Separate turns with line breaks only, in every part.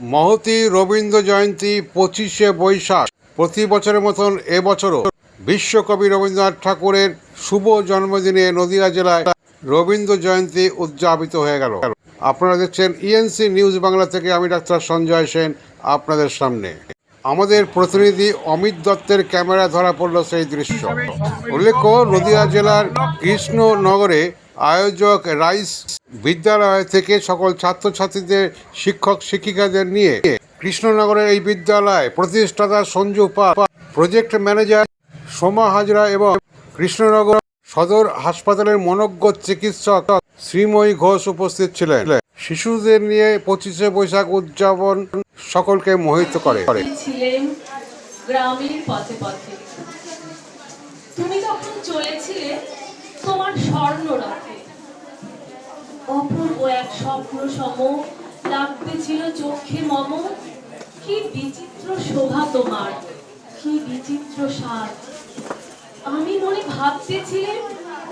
মহতী রবীন্দ্র জয়ন্তী পঁচিশে বৈশাখ। প্রতি বছরের মতন এবছরও বিশ্বকবি রবীন্দ্রনাথ ঠাকুরের শুভ জন্মদিনে নদিয়া জেলায় রবীন্দ্র জয়ন্তী উদযাপিত হয়ে গেল। আপনারা দেখছেন ইএনসি নিউজ বাংলা থেকে, আমি ডাক্তার সঞ্জয় সেন আপনাদের সামনে। আমাদের প্রতিনিধি অমিত দত্তের ক্যামেরা ধরা পড়ল সেই দৃশ্য। উল্লেখ্য, নদিয়া জেলার কৃষ্ণনগরে আয়োজক রাইস বিদ্যালয় থেকে সকল ছাত্রছাত্রীদের শিক্ষক শিক্ষিকাদের নিয়ে কৃষ্ণনগরের এই বিদ্যালয় প্রতিষ্ঠাতা সঞ্জু পাল প্রজেক্ট ম্যানেজার সোমা হাজরা এবং কৃষ্ণনগর সদর হাসপাতালের মনজ্ঞ চিকিৎসক শ্রীময়ী ঘোষ উপস্থিত ছিলেন। শিশুদের নিয়ে পঁচিশে বৈশাখ উদযাপন সকলকে মোহিত করে।
তুমি তখন চলেছিলে, তোমার স্বর্ণ রথে অপূর্ব এক স্বপ্ন সম। লাগতেছিল চোখে মম। কি বিচিত্র শোভা তোমার, কি বিচিত্র স্বাদ। আমি মনে ভাবতেছিলেন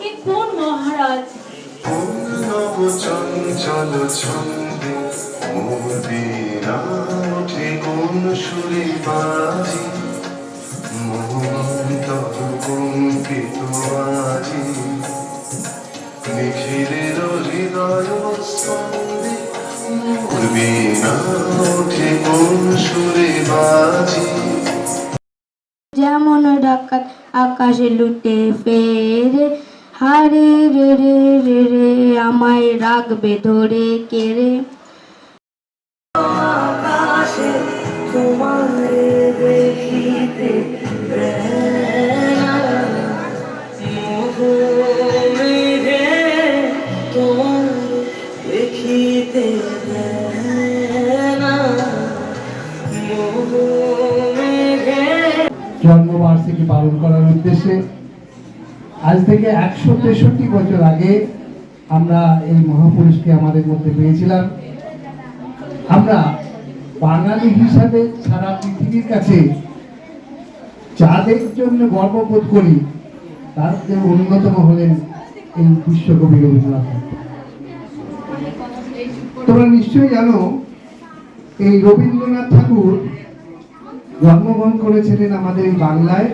এ কোন মহারাজ?
চঞ্চল সুরে বাজি।
যেমন ডাকাত আকাশে লুটে ফেরে হারে রে রে রে রে আমায় রাখবে ধরে কেড়ে।
জন্মবার্ষিকী পালন করার উদ্দেশ্যে আজ থেকে একশো তেষট্টি বছর আগে আমরা এই মহাপুরুষকে আমাদের মধ্যে পেয়েছিলাম আমরা বাঙালি হিসাবে সারা পৃথিবীর কাছে যাদের জন্য গর্ববোধ করি, তার অন্যতম হলেন এই বিশ্বকবি রবীন্দ্রনাথ। তোমরা নিশ্চয়ই জানো, এই রবীন্দ্রনাথ ঠাকুর জন্মগ্রহণ করেছিলেন আমাদের এই বাংলায়।